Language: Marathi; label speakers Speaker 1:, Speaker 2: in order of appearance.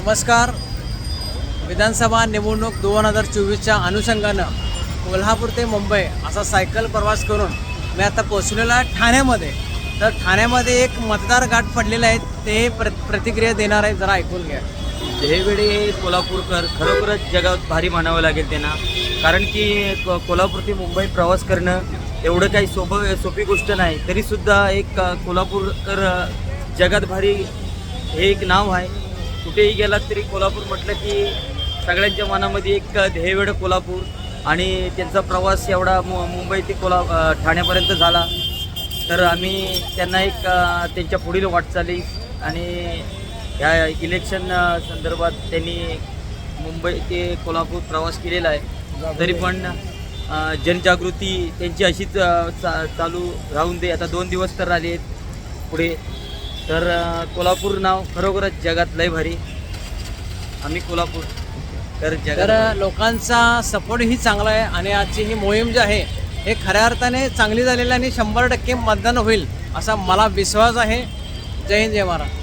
Speaker 1: नमस्कार. विधानसभा निवडणूक दोन हजार चोवीसच्या अनुषंगानं कोल्हापूर ते मुंबई असा सायकल प्रवास करून मी आता पोचलेलो आहे ठाण्यामध्ये. तर ठाण्यामध्ये एक मतदार गाठ पडलेले आहेत ते प्र प्रतिक्रिया देणार आहे जरा ऐकून घ्या.
Speaker 2: देवेडे कोल्हापूरकर खरोखरच जगात भारी म्हणावं लागेल त्यांना. कारण की कोल्हापूर ते मुंबई प्रवास करणं एवढं काही सोप सोपी गोष्ट नाही. तरीसुद्धा एक कोल्हापूरकर जगात भारी हे एक नाव आहे. कुठेही गेलात तरी कोल्हापूर म्हटलं की सगळ्यांच्या मनामध्ये एक ध्येयवेड कोल्हापूर आणि त्यांचा प्रवास एवढा मु मुंबई ते कोल्हा ठाण्यापर्यंत झाला. तर आम्ही त्यांना एक त्यांच्या पुढील वाटचाली आणि ह्या इलेक्शन संदर्भात त्यांनी मुंबई ते कोल्हापूर प्रवास केलेला आहे. तरी पण जनजागृती त्यांची अशीच चा चालू राहून दे. आता दोन दिवस तर आले आहेत पुढे. तर कोल्हापूर नाव खरोखरच जगात लय भारी. आम्ही कोल्हापूर. तर
Speaker 1: तर
Speaker 2: जगात
Speaker 1: लोकांचा सपोर्टही चांगला आहे आणि आजची ही मोहीम जी आहे हे खऱ्या अर्थाने चांगली झालेली आणि शंभर टक्के मतदान होईल असा मला विश्वास आहे. जय हिंद जय महाराज